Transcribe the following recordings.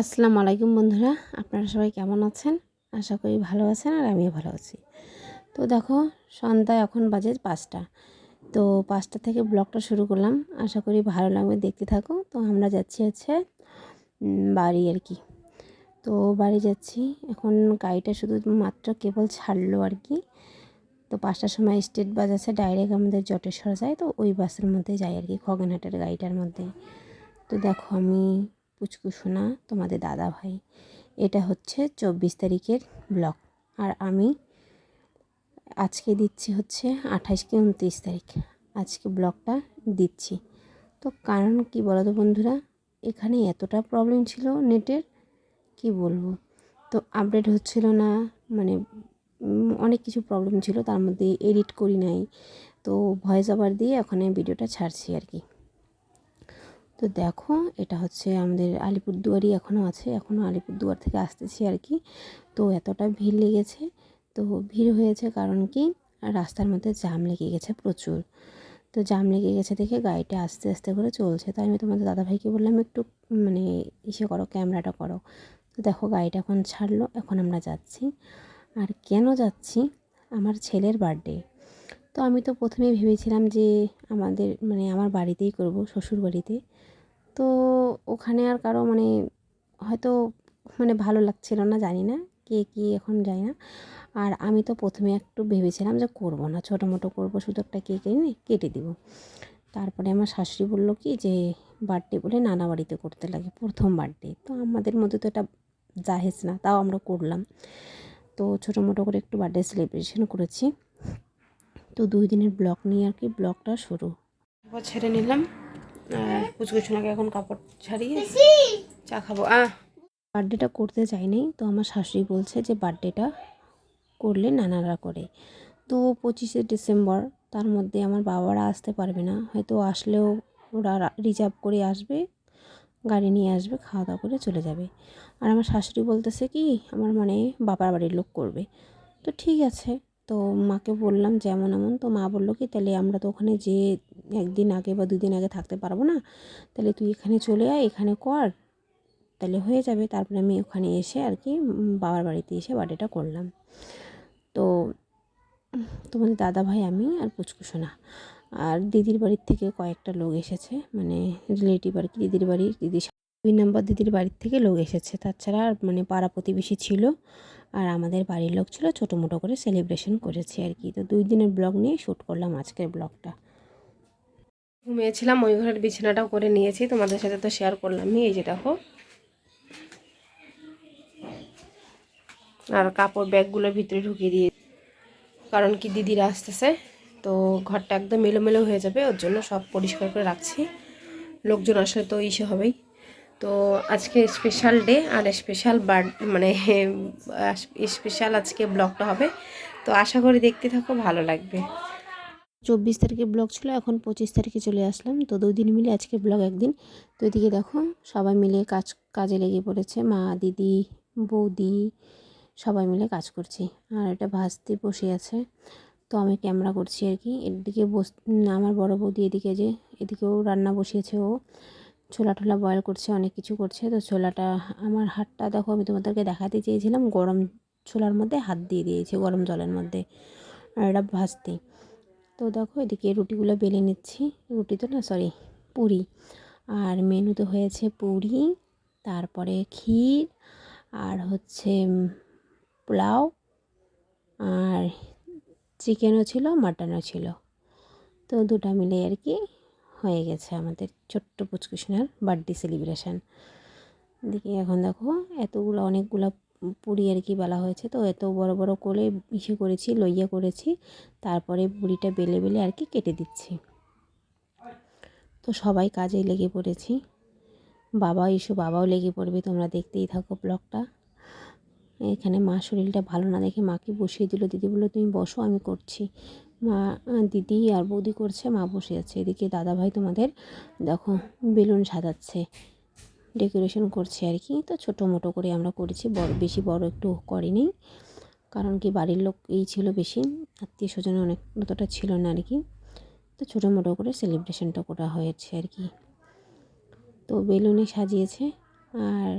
আসসালামু আলাইকুম বন্ধুরা, আপনারা সবাই কেমন আছেন? আশা করি ভালো আছেন আর আমিও ভালো আছি। তো দেখো, সন্ধ্যা এখন বাজে পাঁচটা। তো পাঁচটা থেকে ব্লগটা শুরু করলাম। আশা করি ভালো লাগবে, দেখতে থাকো। তো আমরা যাচ্ছি হচ্ছে বাড়ি আর কি। তো বাড়ি যাচ্ছি। এখন গাড়িটা শুধু মাত্র কেবল ছাড়লো আর কি। তো পাঁচটার সময় স্টেট বাস আছে, ডাইরেক্ট আমাদের জটেশ্বর যায়। তো ওই বাসের মধ্যে যাই আর কি, খগেনহাটের গাড়িটার মধ্যে। তো দেখো আমি পুচকু সোনা, তোমাদের দাদা ভাই। এটা হচ্ছে চব্বিশ তারিখের ব্লগ। আর আমি আজকে দিচ্ছি হচ্ছে আঠাশ কি উনত্রিশ তারিখ। আজকে ব্লগটা দিচ্ছি। তো কারণ কি বলো তো বন্ধুরা, এখানে এতটা প্রবলেম ছিল নেটের, কি বলব? তো আপডেট হচ্ছিল না মানে অনেক কিছু প্রবলেম ছিল, তার মধ্যে এডিট করি নাই। তো ভয়েস ওভার দিয়ে ওখানে ভিডিওটা ছাড়ছি আর কি। তো দেখো, এটা হচ্ছে আমাদের আলিপুরদুয়ারই এখনও আছে। এখনও আলিপুরদুয়ার থেকে আসতেছি আর কি। তো এতটা ভিড় লেগেছে। তো ভিড় হয়েছে কারণ কি, রাস্তার মধ্যে জাম লেগে গেছে প্রচুর। তো জাম লেগে গেছে দেখে গাড়িটা আস্তে আস্তে করে চলছে। তাই আমি তোমাদের দাদাভাইকে বললাম, একটু মানে ইসে করো, ক্যামেরাটা করো। তো দেখো, গাড়িটা এখন ছাড়লো। এখন আমরা যাচ্ছি। আর কেন যাচ্ছি? আমার ছেলের বার্থডে। তো আমি তো প্রথমেই ভেবেছিলাম যে আমাদের মানে আমার বাড়িতেই করব, শ্বশুর বাড়িতে। তো ওখানে আর কারও মানে হয়তো মানে ভালো লাগছিল না, জানি না কে কী এখন যায় না। আর আমি তো প্রথমে একটু ভেবেছিলাম যে করব না ছোটো মোটো করব শুধু একটা কেক এনে কেটে দিব। তারপরে আমার শাশুড়ি বলল কি যে, বার্থডে বলে নানা বাড়িতে করতে লাগে, প্রথম বার্থডে। তো আমাদের মধ্যে তো এটা জাহেজ না, তাও আমরা করলাম। তো ছোটো মোটো করে একটু বার্থডে সেলিব্রেশন করেছি। তো দুই দিনের ব্লক নিয়ে আর কি ব্লগটা শুরু। তারপর ছেড়ে নিলাম। আর কুচকুচুনাকে এখন কাপড় ছাড়িয়ে চা খাব। আহ। বার্থডেটা করতে চাইনি তো আমার শাশুড়ি বলছে যে বার্থডেটা করলে নানারা করে। তো পঁচিশে ডিসেম্বর তার মধ্যে আমার বাবারা আসতে পারবে না। হয়তো আসলেও ওরা রিজার্ভ করে আসবে গাড়ি নিয়ে আসবে খাওয়া দাওয়া করে চলে যাবে। আর আমার শাশুড়ি বলতেছে কি আমার মানে বাবার বাড়ির লোক করবে। তো ঠিক আছে। তো মাকে বললাম যেমন এমন তো মা বলল কি, তাহলে আমরা তো ওখানে যে একদিন আগে বা দুদিন আগে থাকতে পারব না। তাহলে তুই এখানে চলে আয়, এখানে কর। তাহলে হয়ে যাবে। তারপরে আমি ওখানে এসে আর কি বাবার বাড়িতে এসে বার্থডেটা করলাম। তো তোমাদের দাদা ভাই আমি আর পুচকুসোনা আর দিদির বাড়ির থেকে কয়েকটা লোক এসেছে মানে রিলেটিভ আর কি, দিদির বাড়ির দিদি দুই নম্বর দিদির বাড়ির থেকে লোক এসেছে। তাছাড়া আর মানে পাড়া প্রতিবেশী ছিল আর আমাদের বাড়ির লোক ছিল, ছোটো মোটো করে সেলিব্রেশন করেছি আর কি। তো দুই দিনের ব্লগ নিয়ে শ্যুট করলাম আজকের ব্লগটা। ঘুমিয়েছিলাম, ওই ঘরের বিছানাটাও করে নিয়েছি, তোমাদের সাথে তো শেয়ার করলামই। এই যে দেখো। আর কাপড় ব্যাগগুলোর ভিতরে ঢুকিয়ে দিয়ে কারণ কি দিদিরা আসতেছে, তো ঘরটা একদম মেলোমেলো হয়ে যাবে, ওর জন্য সব পরিষ্কার করে রাখছি। লোকজন আসলে তো ইসে হবেই। তো আজকে স্পেশাল ডে আর স্পেশাল বার্ড মানে স্পেশাল আজকে ব্লগটা হবে। তো আশা করি দেখতে থাকো, ভালো লাগবে। চব্বিশ তারিখে ব্লগ ছিল, এখন পঁচিশ তারিখে চলে আসলাম। তো দুই দিন মিলে আজকে ব্লগ একদিন। তো এদিকে দেখো, সবাই মিলে কাজ কাজে লেগে পড়েছে। মা, দিদি, বৌদি, সবাই মিলে কাজ করছি। আর এটা ভাজতে বসে আছে। তো আমি ক্যামেরা করছি আর কি। এদিকে বস আমার বড় বৌদি এদিকে যে এদিকেও রান্না বসিয়েছে ও। ছোলা টোলা বয়েল করছে, অনেক কিছু করছে। তো ছোলাটা, আমার হাতটা দেখো, আমি তোমাদেরকে দেখাতে চেয়েছিলাম, গরম ছোলার মধ্যে হাত দিয়ে দিয়েছি, গরম জলের মধ্যে। আর এটা ভাজতে। তো দেখো, এদিকে রুটিগুলো বেলে নিচ্ছি। রুটি তো না সরি পুরি। আর মেনু তো হয়েছে পুরি, তারপরে ক্ষীর, আর হচ্ছে পোলাও, আর চিকেনও ছিল, মাটনও ছিল। তো দুটা মিলে আর কি হয়ে গেছে আমাদের ছোট্ট পুচকুসোনার বার্থডে সেলিব্রেশন দেখি এখন দেখো, এতগুলো অনেকগুলো পুরি আর কি বেলা হয়েছে তো, এত বড় বড় করে ইসে করেছি, লইয়া করেছি, তারপরে পুরিটা বেলে বেলে আর কি কেটে দিচ্ছি। তো সবাই কাজে লেগে পড়েছি। বাবা ইস্যু বাবাও লেগে পড়বে, তোমরা দেখতেই থাকো ব্লগটা। এখানে মা শরীরটা ভালো না দেখে মাকে বসিয়ে দিল, দিদি বলল তুমি বসো, আমি করছি। মা দিদি আর বৌদি করছে, মা বসে আছে। এদিকে দাদা ভাই তোমাদের, দেখো, বেলুন সাজাচ্ছে, ডেকোরেশন করছে আর কি। তো ছোটো মোটো করে আমরা করেছি, বড়, বেশি বড় একটু করিনি, কারণ কি বাড়ির লোক এই ছিল বেশি, আত্মীয় স্বজন অনেক, অতটা ছিল না আর কি। তো ছোটো মোটো করে সেলিব্রেশনটা করা হয়েছে আর কি। তো বেলুনে সাজিয়েছে, আর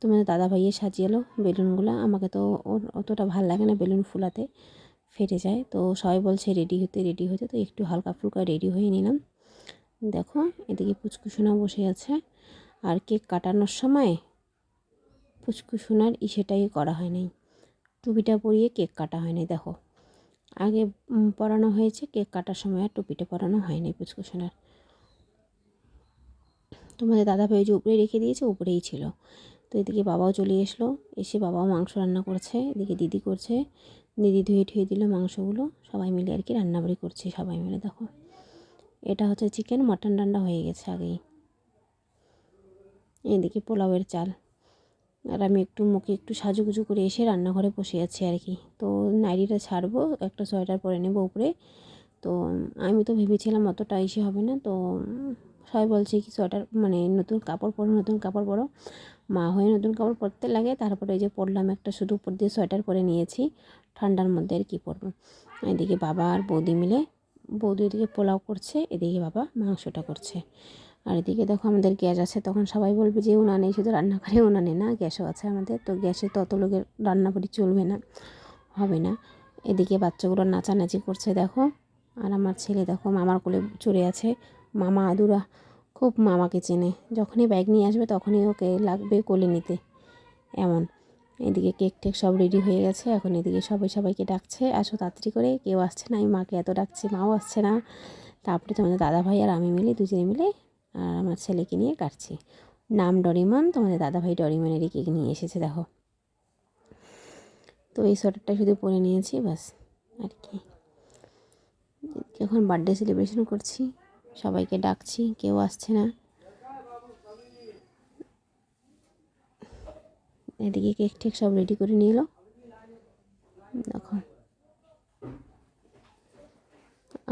তোমাদের দাদা ভাইয়ে সাজিয়েলো বেলুনগুলো। আমাকে তো অতটা ভালো লাগে না বেলুন ফুলাতে। ফেটে যায়। তো সবাই বলছে রেডি হতে রেডি হতে। তো একটু হালকা ফুলকা রেডি হয়ে নিলাম। দেখো, এদিকে পুচকুসোনা বসে আছে। আর কেক কাটানোর সময় পুচকুসোনার ইসেটাই করা হয়নি টুপিটা পরিয়ে কেক কাটা হয়নি দেখো। আগে পরানো হয়েছে, কেক কাটার সময় আর টুপিটা পরানো হয়নি পুচকুসোনার। তোমাদের দাদা ভাই যে উপরে রেখে দিয়েছে, উপরেই ছিল। তো এদিকে বাবাও চলে এসলো। এসে বাবাও মাংস রান্না করছে, এদিকে দিদি করছে। দিদি ধুয়ে ঠুয়ে দিল মাংসগুলো, সবাই মিলে আর কি রান্নাবাড়ি করছে সবাই মিলে, দেখো। এটা হচ্ছে চিকেন মটন রান্না হয়ে গেছে আগেই। এদিকে পোলাওয়ের চাল। আর আমি একটু মুখে একটু সাজুগুজু করে এসে রান্নাঘরে বসে আছি আর কি। তো নাইটিটা ছাড়বো, একটা সোয়েটার পরে নেব উপরে। তো আমি তো ভেবেছিলাম অতটা ইসে হবে না, তো সবাই বলছে কি সোয়েটার মানে নতুন কাপড় পরো, নতুন কাপড় পরো। মা হয়ে নতুন কাপড় পরতে লাগে। তারপরে এই যে পরলাম একটা শুধু উপর দিয়ে সোয়েটার পরে নিয়েছি। ঠান্ডার মধ্যে আর কি পরবো। এদিকে বাবা আর বৌদি মিলে, বৌদি এদিকে পোলাও করছে, এদিকে বাবা মাংসটা করছে। আর এদিকে দেখো আমাদের গ্যাস আছে, তখন সবাই বলবে যে উনানে শুধু রান্না করে উনানে না গ্যাসও আছে আমাদের, তো গ্যাসে তত লোকের রান্নাবাড়ি চলবে না, হবে না। এদিকে বাচ্চাগুলো নাচানাচি করছে দেখো। আর আমার ছেলে দেখো, মামার কোলে চড়ে আছে। মামা, আদুরা খুব মামাকে চেনে। যখনই ব্যাগ নিয়ে আসবে তখনই ওকে লাগবে কোলে নিতে। এমন। এদিকে কেক টেক সব রেডি হয়ে গেছে। এখন এদিকে সবাই সবাইকে ডাকছে। আসো তাড়াতাড়ি করে। কেউ আসছে না। আমি মাকে এত ডাকছি, মাও আসছে না। তারপরে তোমাদের দাদা ভাই আর আমি মিলে দুজনে মিলে আর আমার ছেলেকে নিয়ে কাটছি। নাম ডরিমন, তোমাদের দাদা ভাই ডরিমনেরই কেক নিয়ে এসেছে, দেখো। তো এই সোয়েটারটা শুধু পরে নিয়েছি বাস আর কি। এখন বার্থডে সেলিব্রেশন করছি। সবাইকে ডাকছি, কেউ আসছে না। এদিকে কেক টেক সব রেডি করে নিয়ে এলো। দেখো।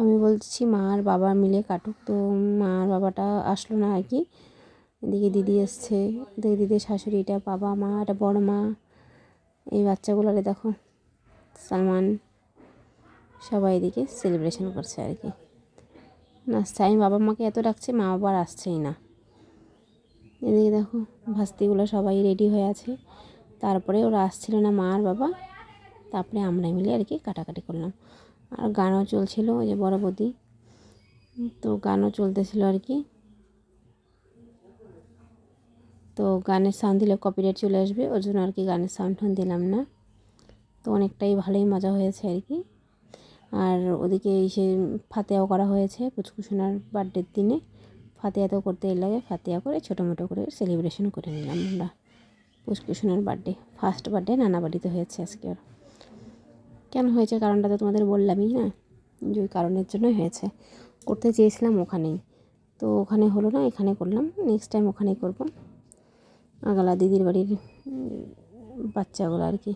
আমি বলছি, মা আর বাবা মিলে কাটুক। তো মা আর বাবাটা আসলো না আর কি। এদিকে দিদি এসছে। এদিকে দিদির শাশুড়ি এটা বাবা মা, এটা বড় মা। এই বাচ্চাগুলোরে দেখো। সালমান সবাই এদিকে সেলিব্রেশন করছে আর কি। নাচছে আমি বাবা মাকে এত ডাকছে, মা বাবা আর আসছেই না। এদিকে দেখো, ভাস্তিগুলো সবাই রেডি হয়ে আছে। তারপরে ওরা আসছিল না, মা আর বাবা। তারপরে আমরা মিলে আর কি কাটাকাটি করলাম। আর গানও চলছিল, ওই যে বড় বৌদি। তো গানও চলতেছিল আর কি। তো গানের সাউন্ড দিলে কপিরাইট চলে আসবে, ওর জন্য আর কি গানের সাউন্ড দিলাম না। তো অনেকটাই ভালোই মজা হয়েছে আর কি। আর ওদিকে এসে ফাতেয়াও করা হয়েছে পুচকুসোনার বার্থডের দিনে। ফাতেয়া তো করতে লাগে, ফাতেয়া করে ছোটো মোটো করে সেলিব্রেশন করে নিলাম আমরা। পুচকুসোনার বার্থডে ফার্স্ট বার্থডে নানা বাড়িতে হয়েছে আজকে ওর। কেন হয়েছে কারণটা তো তোমাদের বললামই না, যে ওই কারণের জন্যই হয়েছে। করতে চেয়েছিলাম ওখানেই। তো ওখানে হলো না, এখানে করলাম নেক্সট টাইম ওখানেই করব। আগালা দিদির বাড়ির বাচ্চাগুলো আর কি।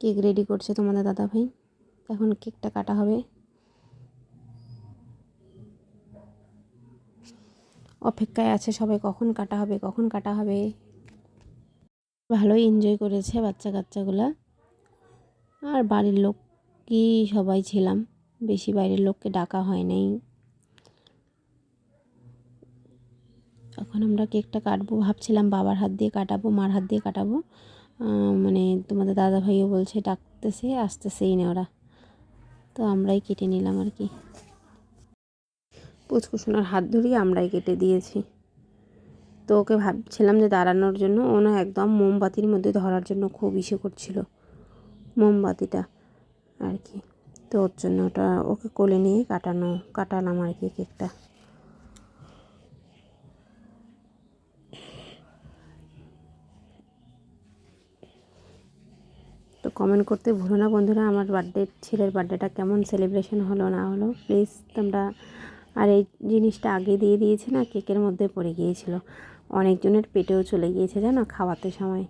কেক রেডি করছে তোমাদের দাদা ভাই। এখন কেকটা কাটা হবে। অপেক্ষায় আছে সবাই কখন কাটা হবে, কখন কাটা হবে। ভালোই এনজয় করেছে বাচ্চা কাচ্চাগুলা। আর বাড়ির লোক কি সবাই ছিলাম, বেশি বাইরের লোককে ডাকা হয় নাই। এখন আমরা কেকটা কাটবো, ভাবছিলাম বাবার হাত দিয়ে কাটাবো, মার হাত দিয়ে কাটাবো। মানে তোমাদের দাদা ভাইও বলছে ডাকতেছে, আসতেছেই না ওরা। তো আমরাই কেটে নিলাম আর কি। পুচকুসোনার হাত ধরিয়ে আমরাই কেটে দিয়েছি। তো ওকে ভাবছিলাম যে দাঁড়ানোর জন্য, ও না একদম মোমবাতির মধ্যে ধরার জন্য খুব ইসে করছিল, মোমবাতিটা আর কি। তো ওর জন্য ওটা ওকে কোলে নিয়ে কাটানো, কাটালাম আর কি কেকটা। কমেন্ট করতে ভুলো না বন্ধুরা, আমার বার্থডে ছেলের বার্থডেটা কেমন সেলিব্রেশন হলো না হলো প্লিজ তোমরা আর এই জিনিসটা আগে দিয়ে দিয়েছে না, কেকের মধ্যে পড়ে গিয়েছিল। অনেকজনের পেটেও চলে গিয়েছে জানো, খাওয়াতে সময়।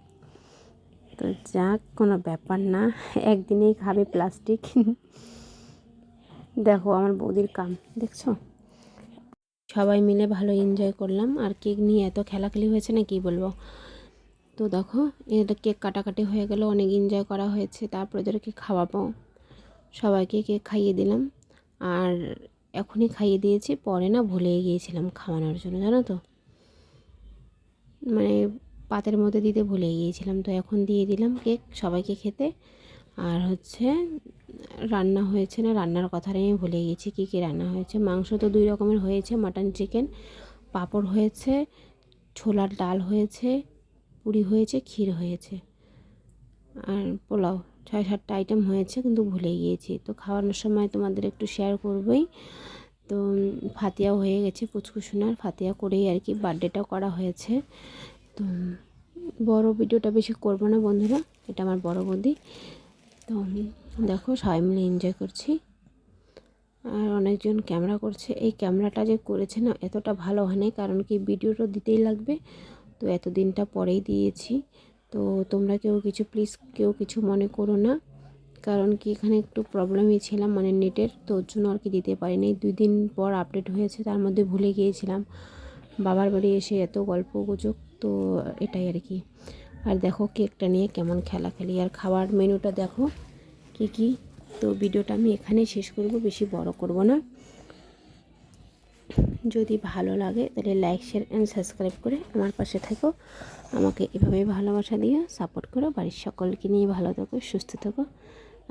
তো যাক, কোনো ব্যাপার না, একদিনেই খাবে প্লাস্টিক দেখো আমার বৌদির কাম, দেখছ? সবাই মিলে ভালো এনজয় করলাম, আর কেক নিয়ে এত খেলাখেলি হয়েছে না, কি বলব? তো দেখো, এটা কেক কাটাকাটি হয়ে গেল, অনেক এনজয় করা হয়েছে। তারপরে ওদেরকে খাওয়াবো। সবাইকে কেক খাইয়ে দিলাম। আর এখনই খাইয়ে দিয়েছি, পরে না ভুলে গিয়েছিলাম খাওয়ানোর জন্য, জানো তো? মানে পাতের মধ্যে দিতে ভুলে গিয়েছিলাম, তো এখন দিয়ে দিলাম কেক সবাইকে খেতে। আর হচ্ছে, রান্না হয়েছে না, রান্নার কথাটাই আমি ভুলে গেছি কী কী রান্না হয়েছে। মাংস তো দুই রকমের হয়েছে মাটন চিকেন পাঁপড় হয়েছে, ছোলার ডাল হয়েছে পুরি হয়েছে, ক্ষীর হয়েছে। আর পোলাও ছয় সাতটা আইটেম হয়েছে, কিন্তু ভুলে গিয়েছি। তো খাওয়ানোর সময় তোমাদের একটু শেয়ার করবই। তো ফাতিয়া হয়ে গেছে পুচকুসোনার ফাতিয়া করেই আর কি বার্থডেটাও করা হয়েছে। তো বড় ভিডিওটা বেশি করব না বন্ধুরা, এটা আমার বড় বৌদি। তো দেখো, সবাই মিলে এনজয় করছি। আর অনেকজন ক্যামেরা করছে। এই ক্যামেরাটা যে করেছে না, এতটা ভালো হয়নি, কারণ কি ভিডিওটা দিতেই লাগবে। তো এতদিনটা পরেই দিয়েছি। তো তোমরা কেউ কিছু প্লিজ কেউ কিছু মনে করো না। কারণ কি, এখানে একটু প্রবলেমই ছিলাম মানে নেটের তো ওর জন্য আর কি দিতে পারিনি। দুই দিন পর আপডেট হয়েছে, তার মধ্যে ভুলে গিয়েছিলাম। বাবার বাড়ি এসে এত গল্প গুজব, তো এটাই আর কি। আর দেখো কেকটা নিয়ে কেমন খেলা খেলি আর খাবার মেনুটা দেখো কি কি। তো ভিডিওটা আমি এখানেই শেষ করব, বেশি বড় করব না। যদি ভালো লাগে, তাহলে লাইক শেয়ার অ্যান্ড সাবস্ক্রাইব করে আমার পাশে থেকো। আমাকে এভাবেই ভালোবাসা দিও সাপোর্ট করো, বাড়ির সকলকে নিয়ে ভালো থাকো, সুস্থ থাকো।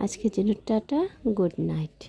আজকের জন্য টাটা গুড নাইট